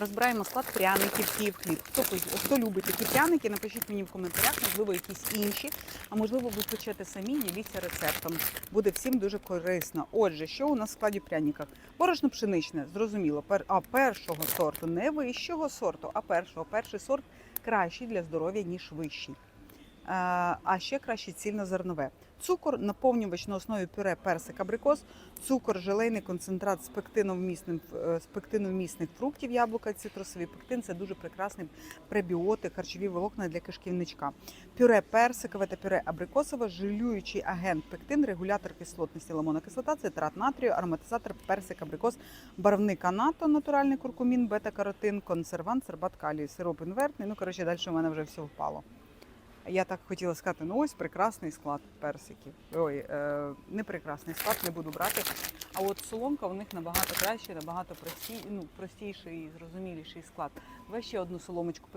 Розбираємо склад пряників, Київ хліб. Хто, хто любить такі пряники, напишіть мені в коментарях, можливо, якісь інші. А можливо, ви печете самі, діліться рецептом. Буде всім дуже корисно. Отже, що у нас в складі пряників? Борошно пшеничне, зрозуміло, пер, а першого сорту, не вищого сорту, а першого. Перший сорт кращий для здоров'я, ніж вищий. Е, А ще краще цільнозернове. Цукор, наповнювач на основі пюре персик абрикос, цукор, желейний концентрат з е, пектиновмісних фруктів, яблука, цитрусовий пектин це дуже прекрасний пребіотик, харчові волокна для кишківничка. Пюре персикове та пюре абрикосове, жилюючий агент пектин, регулятор кислотності лимонна кислота, цитрат натрію, ароматизатор персик абрикос, барвник анато, натуральний куркумін, бета-каротин, консервант, сербат калію, сироп інвертний. Ну, коротше, далі у мене вже все впало. Я так хотіла сказати, ну ось прекрасний склад персиків. Ой, е, не прекрасний склад, не буду брати. А от соломка у них набагато краще, набагато прості, ну, простіший і зрозуміліший склад. Ви ще одну соломочку